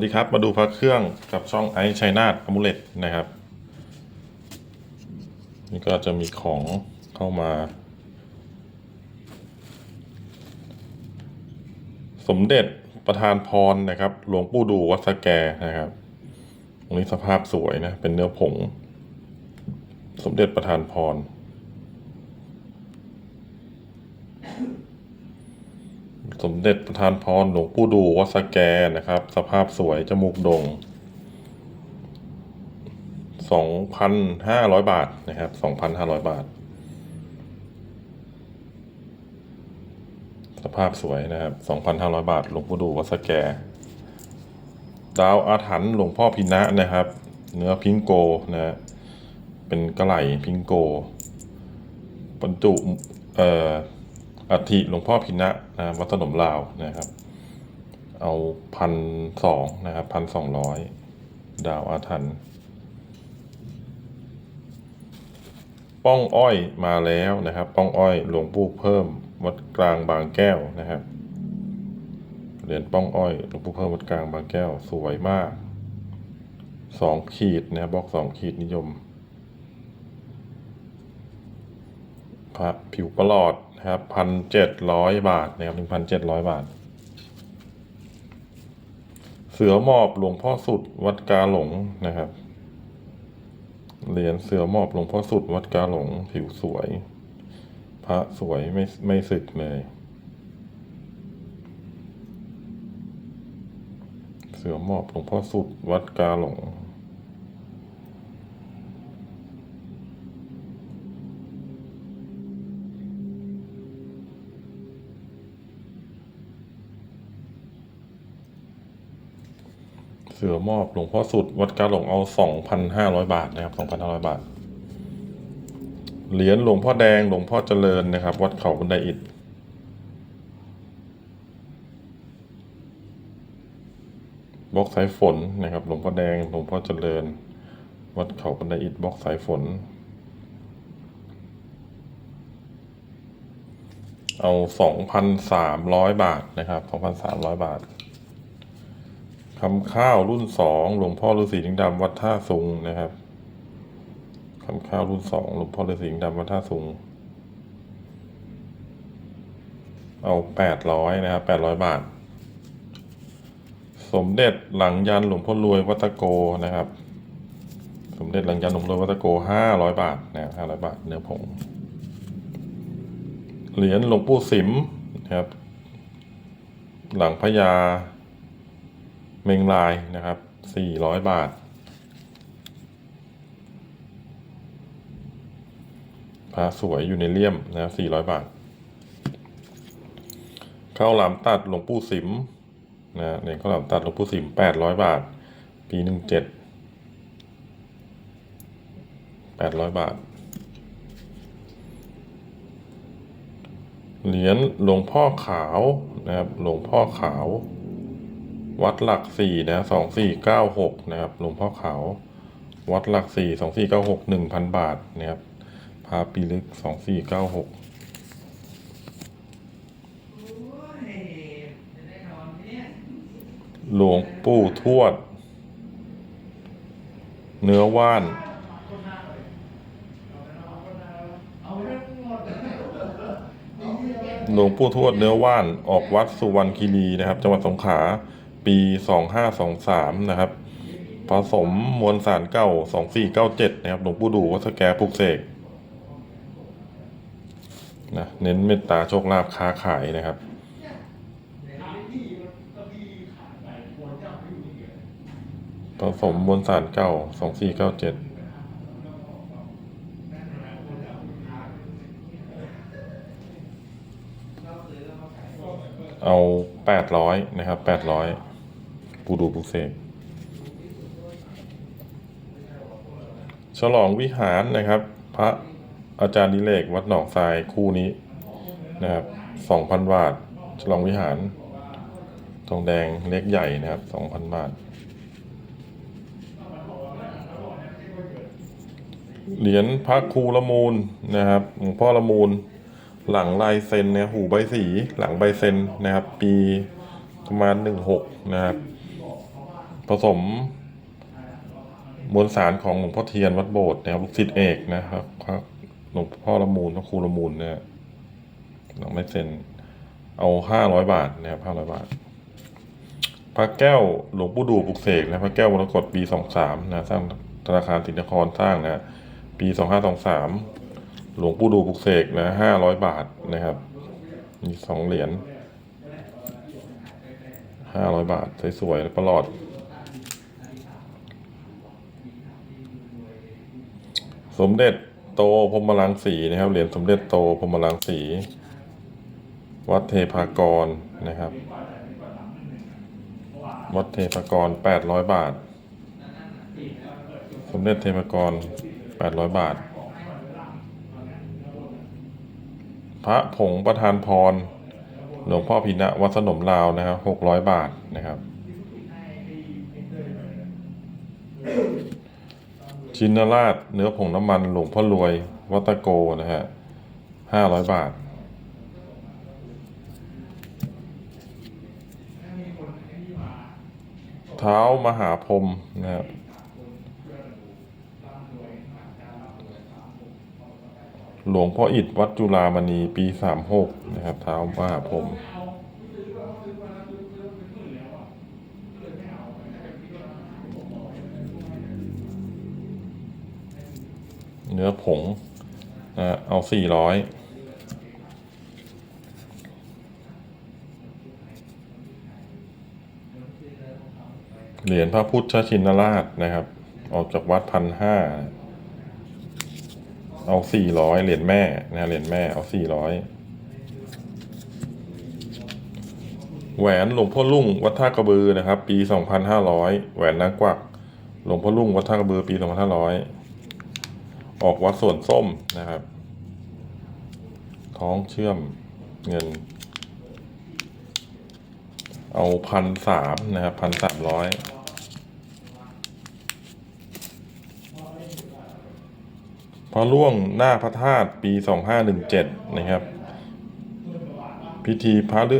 สดีครับ มาดูพระเครื่องกับช่องไอชัยนาทอมูเลตนะครับ นี่ก็จะมีของเข้ามา สมเด็จประธานพรนะครับ หลวงปู่ดูวัดสแกนะครับ ตรงนี้สภาพสวยนะ เป็นเนื้อผง สมเด็จประธานพร สมเด็จประธานพรหลวงปู่ดูวัดสแกนะครับ สภาพสวยจมูกโด่งสองพันห้าร้อยบาทนะครับสองพันห้าร้อยบาท สภาพสวยนะครับสองพันห้าร้อยบาท หลวงปู่ดูวัดสแก ดาวอาถรรพ์หลวงพ่อพินะนะครับ เนื้อพิงโกนะ เป็นกระไหลพิงโกบรรจุ เอ่อ อัฐิหลวงพ่อพินะนะวัดถนนลาวนะครับ เอาพันสองนะครับพันสองร้อยดาวอาถรรพ์ป้องอ้อยมาแล้วนะครับ ป้องอ้อยหลวงปู่เพิ่มวัดกลางบางแก้วนะครับเหรียญป้องอ้อยหลวงปู่เพิ่มวัดกลางบางแก้วสวยมากสองขีดนะบบล็อกสองขีดนิยมพระผิวประหลอด นะครับพันเจ็ดร้อยบาทนะครับหนึ่งพันเจ็ดร้อยบาท เสือหมอบหลวงพ่อสุดวัดกาหลงนะครับ เหรียญเสือหมอบหลวงพ่อสุดวัดกาหลง ผิวสวย พระสวยไม่ไม่สึกเลย เสือหมอบหลวงพ่อสุดวัดกาหลง เสือมอบหลวงพ่อสุด วัดกาหลงเอาสองพันห้าร้อยบาทนะครับสองพันห้าร้อยบาท เหรียญหลวงพ่อแดงหลวงพ่อเจริญนะครับ วัดเขาบันไดอิฐบล็อกสายฝนนะครับ หลวงพ่อแดงหลวงพ่อเจริญ วัดเขาบันไดอิฐบล็อกสายฝน เอาสองพันสามร้อยบาทนะครับสองพันสามร้อยบาท คำข้าวรุ่นสองหลวงพ่อฤาษีลิงดำวัดท่าซุงนะครับคำข้าวรุ่นสองหลวงพ่อฤาษีลิงดำวัดท่าซุง เอาแปดร้อยนะครับแปดร้อยบาท สมเด็จหลังยันหลวงพ่อรวยวัตะโกนะครับ สมเด็จหลังยันหลวงพ่อรวยวัตะโกห้าร้อยบาทนะห้าร้อยบาทเนื้อผงเหรียญหลวงปู่สิมนะครับ หลังพญา เมงลายนะครับสี่ร้อยบาทพระสวยอยู่ในเลี่ยมนะครับสี่ร้อยบาท ข้าวหลามตัดหลวงปู่สิมนะเนี่ยข้าวหลามตัดหลวงปู่สิมแปดร้อยบาท ปีหนึ่งเจ็ดแปดร้อยบาทเหรียญหลวงพ่อขาวนะครับหลวงพ่อขาว วัดหลักสี่นะสองสี่เก้าหกนะครับหลวงพ่อขาววัดหลักสี่สองสี่เก้าหกหนึ่งพันบาทนะครับพาปีลึกสองสี่เก้าหกหลวงปู่ทวด เนื้อว่าน หลวงปู่ทวดเนื้อว่านออกวัดสุวรรณคีรีนะครับ จังหวัดสงขลา ปีสองห้าสองสามนะครับ ผสมมวลสารเก้าสองสี่เก้าเจ็ดนะครับ หลวงปู่ดูวัดสแกปลุกเสกนะเน้นเมตตาโชคลาภค้าขายนะครับผสมมวลสารเก้าสองสี่เก้าเจ็ดเอาแปดร้อยนะครับแปดร้อย ปูดูปูเสกฉลองวิหารนะครับ พระอาจารย์ดิเลกวัดหนองทรายคู่นี้นะครับสองพันบาท ฉลองวิหาร ทองแดงเล็กใหญ่นะครับสองพันบาท เหรียญพระครูละมูลนะครับหลวงพ่อละมูล หลังลายเซ็นเนี่ยหูใบสี หลังใบเซ็นนะครับ ปีประมาณหนึ่งหกนะครับ ผสมมวลสารของหลวงพ่อเทียนวัดโบสถ์นะครับลูกศิษย์เอกนะครับครับหลวงพ่อละมูลพระครูละมูลเนี่ยเราไม่เซ็นเอาห้าร้อยบาทนะครับห้าร้อยบาท พระแก้วหลวงปู่ดูปลุกเสกนะพระแก้วมรกตปีสองสามนะสร้างธนาคารสินครสร้างนะปีสองห้าสองสามหลวงปู่ดูปลุกเสกนะห้าร้อยบาทนะครับ มีสองเหรียญห้าร้อยบาทสวยๆแล้วประหลอด สมเด็จโตพรมลังสีนะครับเหรียญสมเด็จโตพรมลังสี วัดเทพากรนะครับ วัดเทพากรแปดร้อยบาท สมเด็จเทพากรแปดร้อยบาท พระผงประธานพรหลวงพ่อพินะวัดสนมลาวนะครับหกร้อยบาทนะครับ ชินราชเนื้อผงน้ำมันหลวงพ่อรวย วัตโกนะฮะห้าร้อยบาท เท้ามหาพรมนะครับหลวงพ่ออิฐวัดจุฬามณีปีสามหกนะครับ เท้ามหาพรม นื้อผงนะเอาสี่ร้อยเหรียญพระพุทธชินราชนะครับ ออกจากวัดพันห้าเอาสี่ร้อยเหรียญแม่นะเหรียญแม่เอาสี่ร้อยแหวนหลวงพ่อลุ่งวัดท่ากระบือนะครับ ปีสองพันห้าร้อยแหวนนางกวักหลวงพ่อลุ่งวัดท่ากระบือปีสองพันห้าร้อย ออกวัดสวนส้มนะครับ ท้องเชื่อมเงิน เอาพันสามนะครับพันสามร้อยพระล่วงหน้าพระธาตุปีสองห้าหนึ่งเจ็ดนะครับ พิธีพระฤ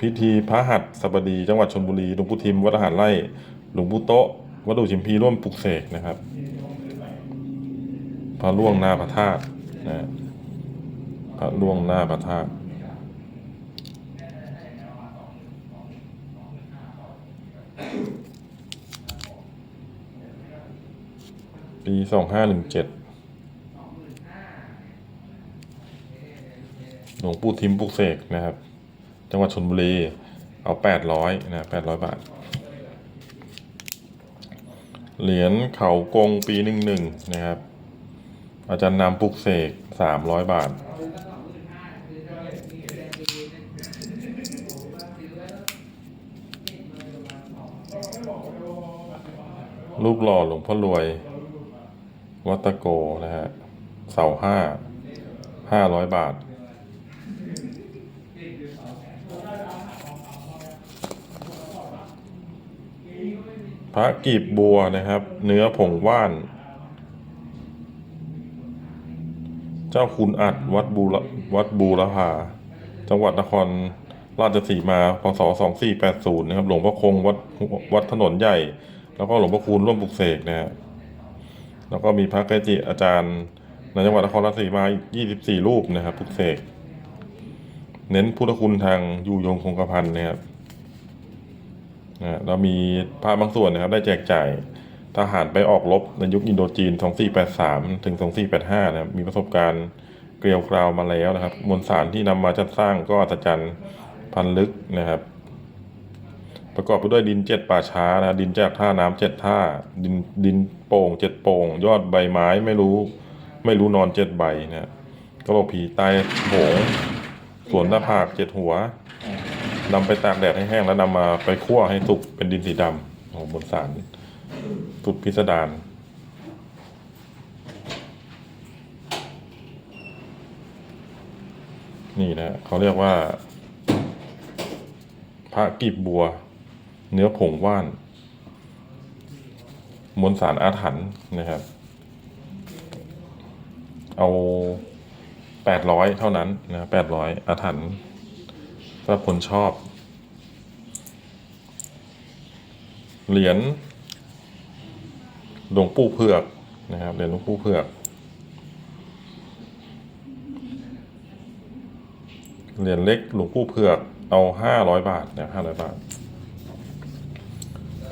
พิธีพระหัตสบดี จังหวัดชนบุรีหลวงปู่ทิมวัดทหารไร่หลวงปู่โตะวัดดุชิมพีร่วมปลุกเสกนะครับ พระล่วงหน้าพระธาตุนะพระล่วงหน้าพระธาตุปีสองห้าหนึ่งเจ็ดหลวงปู่ทิมปุกเสกนะครับ จังหวัดชนบุรี เอาแปดร้อยนะแปดร้อยบาท เหรียญเขากงปีหนึ่งหนึ่งนะครับ อาจารย์นำปลุกเสกสามร้อยบาท รูปหล่อหลวงพ่อรวย วัตโกนะฮะ เสาห้า ห้าร้อยบาท พระกีบบัวนะครับ เนื้อผงว่าน เจ้าคุณอัดวัดบูรวัดบูรพาจังหวัดนครราชสีมาพศสองสี่แปดศูนย์นะครับ หลวงพ่อคงวัดวัดถนนใหญ่ แล้วก็หลวงพ่อคูณร่วมปลุกเสกนะฮะแล้วก็มีพระเกจิอาจารย์ในจังหวัดนครราชสีมาอีกยี่สิบสี่รูปนะครับปลุกเสกเน้นพุทธคุณทางยูยงคงกระพันนะครับนะเรามีพระบางส่วนนะครับ ได้แจกจ่าย ทหารไปออกรบในยุคอินโดจีน 2483 ถึง 2485 นะครับ มีประสบการณ์เกลียวกราวมาแล้วนะครับ มวลสารที่นำมาจัดสร้างก็อัศจรรย์พันลึกนะครับ ประกอบไปด้วยดินเจ็ดป่าช้านะดินจากท่าน้ำเจ็ดท่า ดินดินโป่งเจ็ดโป่ง ยอดใบไม้ไม่รู้ ไม่รู้นอนเจ็ดใบนะกระโหลกผีตายโหงสวนหน้าผากเจ็ดหัวนำไปตากแดดให้แห้งแล้วนำมาไปคั่วให้สุกเป็นดินสีดำโอ้โหบนสาร สุดพิสดารนี่นะเขาเรียกว่า พระกีบบัว เนื้อผงว่าน มวลสารอาถรรพ์นะครับ เอาแปดร้อยเท่านั้นนะแปดร้อยอาถรรพ์สำหรับคนชอบ เหรียญ หลวงปู่เผือกนะครับเหรียญหลวงปู่เผือกเหรียญเล็กหลวงปู่เผือกเอาห้าร้อยบาทเนี่ยห้าร้อยบาท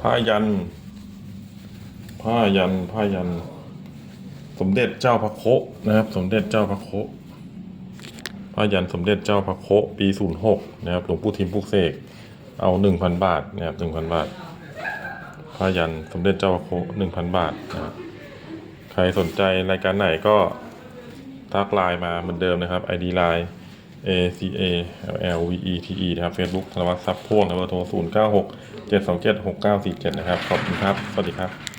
ผ้ายันผ้ายันผ้ายัน สมเด็จเจ้าพระโคะนะครับ สมเด็จเจ้าพระโคะผ้ายันสมเด็จเจ้าพระโคะปีศูนย์หกนะครับหลวงปู่ทิมพุกเสกเอาหนึ่งพันบาทนะครับหนึ่งพันบาท ผ้ายันสมเด็จเจ้าพระโคหนึ่งพันบาทนะครับใครสนใจรายการไหนก็ทักไลน์มาเหมือนเดิมนะครับ ID ไลน์ A C A L L V E T E นะครับ Facebook ธนวัฒน์ซับพ่วงนะครับเบอร์โทร 0 9 6 7 2 7 6 9 4 7 นะครับ ขอบคุณครับ สวัสดีครับ